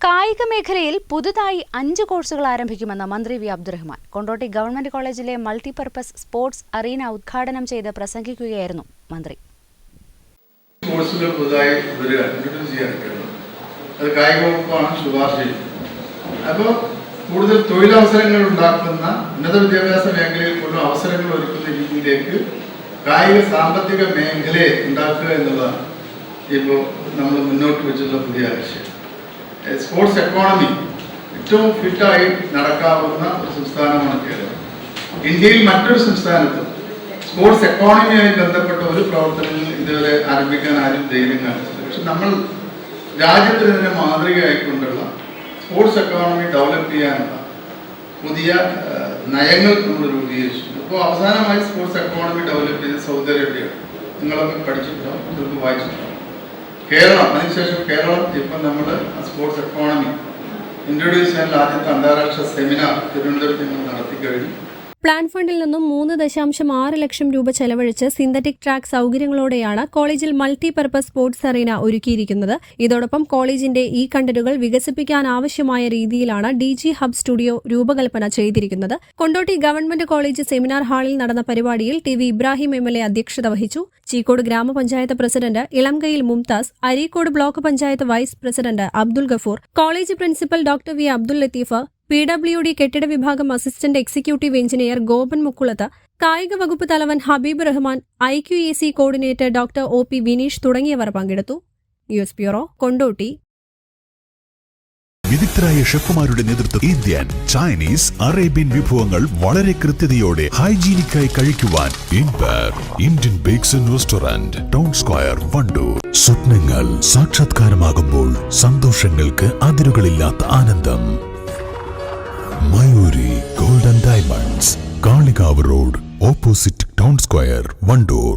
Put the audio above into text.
കായിക മേഖലയിൽ പുതുതായി അഞ്ച് കോഴ്സുകൾ ആരംഭിക്കുമെന്ന് മന്ത്രി വി അബ്ദുറഹ്മാൻ. കൊണ്ടോട്ടി ഗവൺമെന്റ് കോളേജിലെ മൾട്ടിപർപ്പസ് സ്പോർട്സ് അറീന ഉദ്ഘാടനം ചെയ്ത് പ്രസംഗിക്കുകയായിരുന്നു മന്ത്രി. കോഴ്സുകൾ പുതുതായി അത് കായിക വകുപ്പാണ് ശുപാർശ ചെയ്യുന്നത്. അപ്പോൾ കൂടുതൽ തൊഴിലവസരങ്ങൾ ഉണ്ടാക്കുന്ന ഉന്നത വിദ്യാഭ്യാസ മേഖലയിൽ കൂടുതൽ അവസരങ്ങൾ ഒരുക്കുന്ന രീതിയിലേക്ക് കായിക സാമ്പത്തിക മേഖലയെ ഉണ്ടാക്കുക എന്നുള്ളതാണ് ഇപ്പോൾ നമ്മൾ മുന്നോട്ട് വെച്ചിട്ടുള്ള പുതിയ ഏഹ് സ്പോർട്സ് എക്കോണമി ഏറ്റവും ഫിറ്റായി നടക്കാവുന്ന ഒരു സംസ്ഥാനമാണ് കേരളം. ഇന്ത്യയിൽ മറ്റൊരു സംസ്ഥാനത്തും സ്പോർട്സ് എക്കോണമിയുമായി ബന്ധപ്പെട്ട ഒരു പ്രവർത്തനങ്ങൾ ഇതുവരെ ആരംഭിക്കാൻ ആരും ധൈര്യം കാണിച്ചില്ല. പക്ഷെ നമ്മൾ രാജ്യത്തിന് തന്നെ മാതൃകയായിക്കൊണ്ടുള്ള സ്പോർട്സ് എക്കോണമി ഡെവലപ്പ് ചെയ്യാനുള്ള പുതിയ നയങ്ങൾ നമ്മൾ രൂപീകരിച്ചിട്ടുണ്ട്. അപ്പോൾ അവസാനമായി സ്പോർട്സ് എക്കോണമി ഡെവലപ്പ് ചെയ്ത് സൗദി അറേബ്യ നിങ്ങളൊക്കെ പഠിച്ചിട്ടുണ്ടാവും നിങ്ങൾക്ക് വായിച്ചിട്ടുണ്ടാവും കേരളം അതിനുശേഷം കേരളം ഇപ്പം നമ്മൾ സ്പോർട്സ് എക്കോണമി ഇൻട്രൊഡ്യൂസ് ചെയ്യാനുള്ള ആദ്യത്തെ അന്താരാഷ്ട്ര സെമിനാർ തിരുവനന്തപുരത്ത് ഞങ്ങൾ നടത്തി കഴിഞ്ഞു. പ്ലാൻ ഫണ്ടിൽ നിന്നും മൂന്ന് ദശാംശം ആറ് ലക്ഷം രൂപ ചെലവഴിച്ച് സിന്തറ്റിക് ട്രാക്ക് സൗകര്യങ്ങളോടെയാണ് കോളേജിൽ മൾട്ടി പർപ്പസ് സ്പോർട്സ് അറീന ഒരുക്കിയിരിക്കുന്നത്. ഇതോടൊപ്പം കോളേജിന്റെ ഈ കണ്ടന്റുകൾ വികസിപ്പിക്കാൻ ആവശ്യമായ രീതിയിലാണ് ഡി ജി ഹബ് സ്റ്റുഡിയോ രൂപകൽപ്പന ചെയ്തിരിക്കുന്നത്. കൊണ്ടോട്ടി ഗവൺമെന്റ് കോളേജ് സെമിനാർ ഹാളിൽ നടന്ന പരിപാടിയിൽ T V Ibrahim M L A അധ്യക്ഷത വഹിച്ചു. ചീക്കോട് ഗ്രാമപഞ്ചായത്ത് president Elamkayil Mumtaz Areekode block panchayat vice president Abdul Gafoor college principal doctor V Abdul Latheef P W D കെട്ടിട വിഭാഗം assistant executive engineer Gopan Mukkulath കായിക വകുപ്പ് തലവൻ Habeeb Rahman I Q A C coordinator doctor O P Vineesh തുടങ്ങിയവർ പങ്കെടുത്തു. News bureau Kondotty. വിദഗ്ധരായ ഷെഫുമാരുടെ നേതൃത്വം ഇന്ത്യൻ ചൈനീസ് അറേബ്യൻ വിഭവങ്ങൾ വളരെ കൃത്യതയോടെ ഹൈജീനിക്കായി കഴിക്കുവാൻ Indian bakes restaurant town square Wandoor. സ്വപ്നങ്ങൾ സാക്ഷാത്കാരമാകുമ്പോൾ സന്തോഷങ്ങൾക്ക് അതിരുകളില്ലാത്ത ആനന്ദം. Mayuri golden diamonds Kalikavu road opposite town square Wandoor.